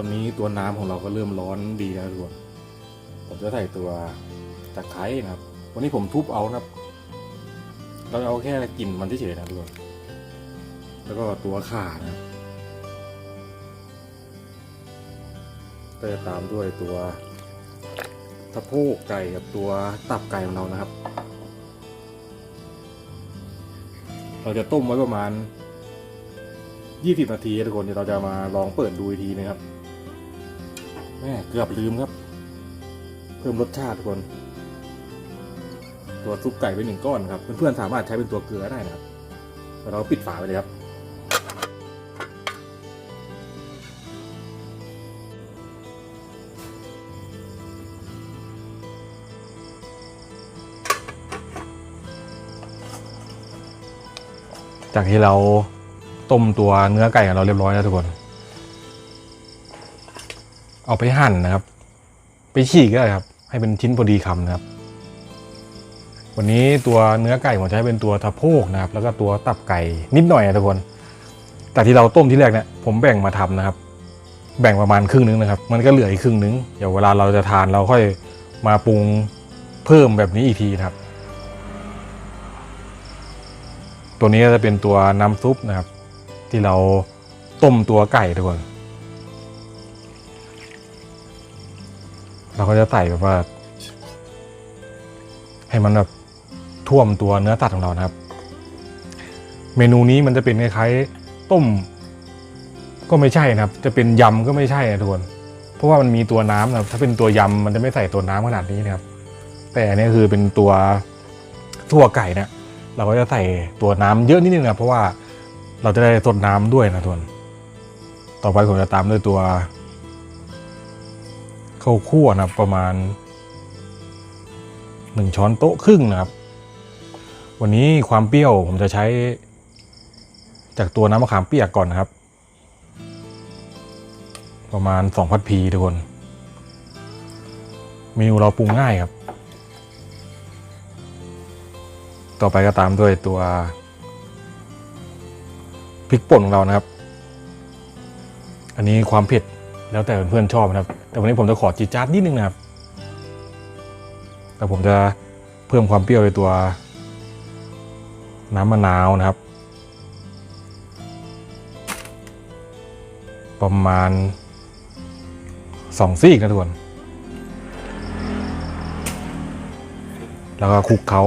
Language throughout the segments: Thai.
อนนี้ตัวน้ำของเราก็เริ่มร้อนดีแล้วทุกคนผมจะใส่ตัวตะไคร้นะครับ วันนี้ผมทุบเอานะครับ เราเอาแค่กลิ่นมันเฉยๆนะทุกคนแล้วก็ตัวข่านะครับก็จะตามด้วยตัวสะโพกไก่กับตัวตับไก่ของเรานะครับ เราจะต้มไว้ประมาณ 20 นาทีทุกคนเดี๋ยวเราจะมาลองเปิดดูอีกทีนะครับ แม่เกือบลืมครับ เพิ่มรสชาติทุกคน ตัวซุปไก่ไปหนึ่งก้อนครับ เพื่อนๆสามารถใช้เป็นตัวเกลือได้นะครับแต่เราปิดฝาไปเลยครับ จากที่เราต้มตัวเนื้อไก่ของเราเรียบร้อยแล้วทุกคน เอาไปหั่นนะครับ ไปฉีกก็ได้ครับ ให้เป็นชิ้นพอดีคำนะครับ วันนี้ตัวเนื้อไก่ผมจะใช้เป็นตัวสะโพกนะครับ แล้วก็ตัวตับไก่นิดหน่อยนะทุกคน แต่ที่เราต้มที่แรกเนี่ยผมแบ่งมาทำนะครับ แบ่งประมาณครึ่งนึงนะครับ มันก็เหลืออีกครึ่งนึงเดี๋ยวเวลาเราจะทานเราค่อยมาปรุงเพิ่มแบบนี้อีกทีนะครับ ตัวนี้จะเป็นตัวน้ำซุปนะครับ ที่เราต้มตัวไก่ทุกคน เราก็จะใส่แบบว่า ให้มันแบบท่วมตัวเนื้อสัตว์ของเรานะครับ เมนูนี้มันจะเป็นคล้ายๆต้ม ก็ไม่ใช่นะครับ จะเป็นยำก็ไม่ใช่นะทุกคนเพราะว่ามันมีตัวน้ำนะครับ ถ้าเป็นตัวยำมันจะไม่ใส่ตัวน้ำขนาดนี้นะครับ แต่อันนี้คือเป็นตัวทั่วไก่เนะเราก็จะใส่ตัวน้ำเยอะนิดนึงนะครับเพราะว่าเราจะได้สดน้ำด้วยนะทุกคนต่อไปผมจะตามด้วยตัว ข้าวคั่วนะครับประมาณหนึ่งช้อนโต๊ะครึ่งนะครับ วันนี้ความเปรี้ยวผมจะใช้จากตัวน้ำมะขามเปียกก่อนนะครับ ประมาณสองพัดพีทุกคนเมนูเราปรุงง่ายครับ ต่อไปก็ตามด้วยตัวพริกป่นของเรานะครับ อันนี้ความเผ็ดแล้วแต่เพื่อนๆชอบนะครับ แต่วันนี้ผมจะขอจีดจาดนิดนึงนะครับ แต่ผมจะเพิ่มความเปรี้ยวในตัว น้ำมะนาวนะครับ ประมาณสองซีกนะทุกคนแล้วก็คลุกเขา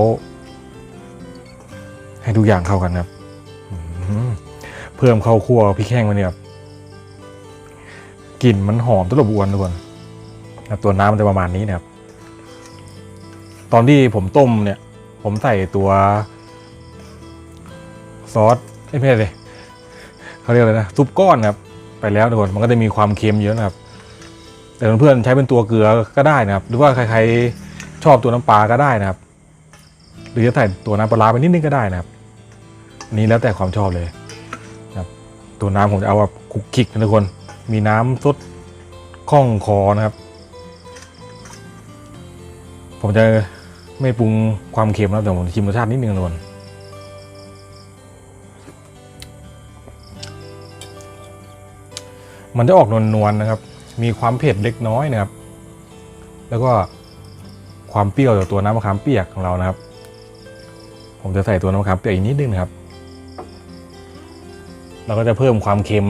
ให้ทุกอย่างเข้ากันครับ เพิ่มข้าวคั่วพริกแห้งมาเนี่ยครับ กลิ่นมันหอมตลบอวนทุกคนตัวน้ำมันจะประมาณนี้นะครับ ตอนที่ผมต้มเนี่ย ผมใส่ตัวซอสเอ้ยไม่ใช่สิเขาเรียกอะไรนะซุปก้อนครับ ไปแล้วทุกคนมันก็จะมีความเค็มเยอะนะครับ แต่เพื่อนๆใช้เป็นตัวเกลือก็ได้นะครับ หรือว่าใครๆชอบตัวน้ำปลาก็ได้นะครับ หรือจะใส่ตัวน้ำปลาร้าไปนิดนึงก็ได้นะครับอันนี้แล้วแต่ความชอบเลยนะครับ ตัวน้ำผมจะเอาแบบคุกคิกนะทุกคน มีน้ำซดข้องคอนะครับ ผมจะไม่ปรุงความเค็มแล้วแต่ผมชิมรสชาตินิดนึงนะทุกคนมันจะออกนวลๆนะครับ มีความเผ็ดเล็กน้อยนะครับ แล้วก็ความเปรี้ยวจากตัวน้ำมะขามเปียกของเรานะครับ ผมจะใส่ตัวน้ำมะขามเปียกอีกนิดนึงนะครับ เราก็จะเพิ่มความเค็ม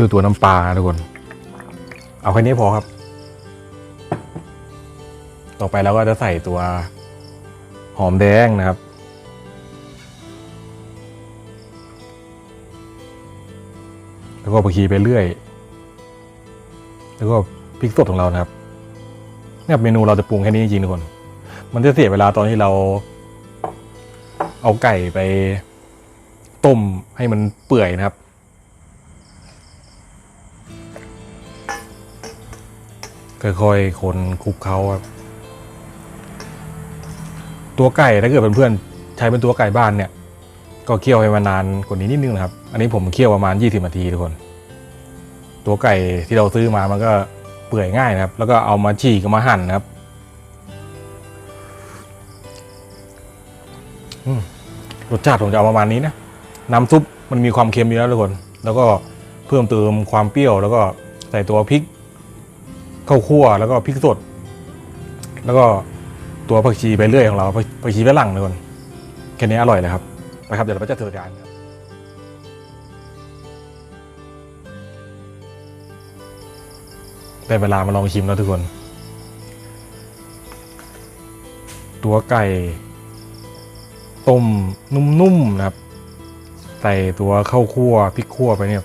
ด้วยตัวน้ำปลาทุกคน เอาแค่นี้พอครับ ต่อไปเราก็จะใส่ตัวหอมแดงนะครับ แล้วก็ผักชีไปเรื่อย แล้วก็พริกสดของเรานะครับเนี่ยเมนูเราจะปรุงแค่นี้จริงๆทุกคน มันจะเสียเวลาตอนที่เราเอาไก่ไปต้มให้มันเปื่อยนะครับ ค่อยๆคนคลุกเขาครับ ตัวไก่ถ้าเกิดเพื่อนๆใช้เป็นตัวไก่บ้านเนี่ย ก็เคี่ยวให้มานานกว่านี้นิดนึงนะครับ อันนี้ผมเคี่ยวประมาณ 20นาทีทุกคน ตัวไก่ที่เราซื้อมามันก็เปื่อยง่ายนะครับ แล้วก็เอามาฉีกมาหั่นนะครับรสชาติผมจะเอาประมาณนี้นะ น้ำซุปมันมีความเค็มอยู่แล้วทุกคน แล้วก็เพิ่มเติมความเปรี้ยว แล้วก็ใส่ตัวพริก ข้าวคั่วแล้วก็พริกสด แล้วก็ตัวผักชีไปเรื่อยของเราผักผักชีฝรั่งทุกคนแค่นี้อร่อยเลยครับไปครับเดี๋ยวเราจัดเทอร์การครับได้เวลามาลองชิมแล้วทุกคน ตัวไก่ต้มนุ่มๆนะครับ ใส่ตัวข้าวคั่วพริกคั่วไปเนี่ย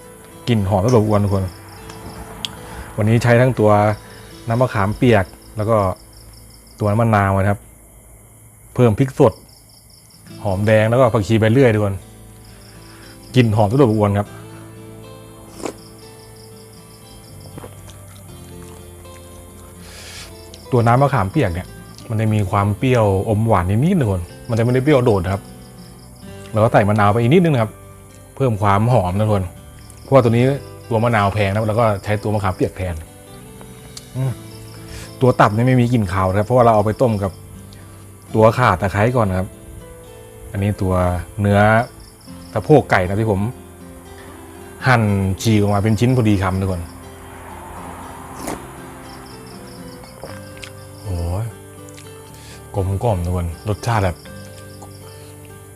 กลิ่นหอมตลบอวนทุกคน วันนี้ใช้ทั้งตัว น้ำมะขามเปียก แล้วก็ตัวน้ำมะนาวนะครับ เพิ่มพริกสด หอมแดงแล้วก็ผักชีไปเรื่อยทุกคนกลิ่นหอมตลบอวนครับ ตัวน้ำมะขามเปียกเนี่ย มันจะมีความเปรี้ยวอมหวานนิดๆทุกคนมันจะไม่ได้เปรี้ยวโดดครับ แล้วก็ใส่มะนาวไปอีกนิดนึงครับ เพิ่มความหอมนะทุกคน เพราะว่าตัวนี้ตัวมะนาวแพงนะแล้วก็ใช้ตัวมะขามเปียกแทน ตัวตับนี่ไม่มีกลิ่นคาวนะครับ เพราะว่าเราเอาไปต้มกับตัวข่าตะไคร้ก่อนนะครับ อันนี้ตัวเนื้อสะโพกไก่นะที่ผม หั่นฉีกออกมาเป็นชิ้นพอดีคำทุกคนโอ้ยกลมกล่อมทุกคนรสชาติแบบ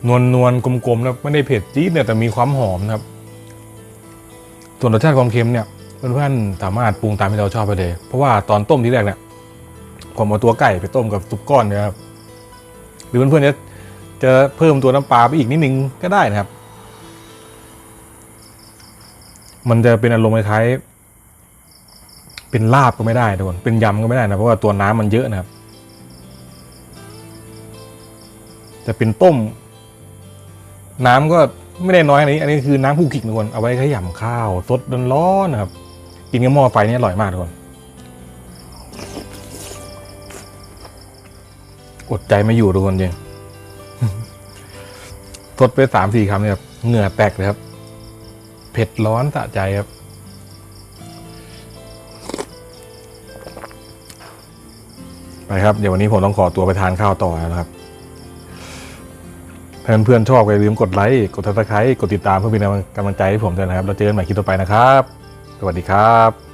นวลนวลๆกลมๆนะไม่ได้เผ็ดจี๊ดเนี่ยแต่มีความหอมนะครับ ส่วนรสชาติความเค็มเนี่ย เพื่อนๆสามารถปรุงตามที่เราชอบไปเลยเพราะว่าตอนต้มที่แรกเนี่ยผมเอาตัวไก่ไปต้มกับซุปก้อนนะครับหรือเพื่อนๆจะจะเพิ่มตัวน้ำปลาไปอีกนิดนึงก็ได้นะครับ มันจะเป็นอารมณ์คล้ายเป็นลาบก็ไม่ได้ทุกคนเป็นยำก็ไม่ได้นะเพราะว่าตัวน้ำมันเยอะนะครับแต่เป็นต้ม น้ำก็ไม่ได้น้อยอันนี้ อันนี้คือน้ำผู้ขิกทุกคนเอาไว้ขยำข้าวสดร้อนๆนะครับ กินกับหม้อไฟนี่อร่อยมากทุกคนอดใจไม่อยู่ทุกคนจริงสดไปสามสี่คำเนี่ยครับเหงื่อแตกเลยครับ เผ็ดร้อนสะใจครับ ไปครับ เดี๋ยววันนี้ผมต้องขอตัวไปทานข้าวต่อแล้วนะครับเพื่อนเพื่อนๆชอบก็อย่าลืมกดไลค์ กดติดตามกดติดตามเพื่อเป็นกำลังใจให้ผมด้วยนะครับ เราเจอกันใหม่คลิปต่อไปนะครับ สวัสดีครับ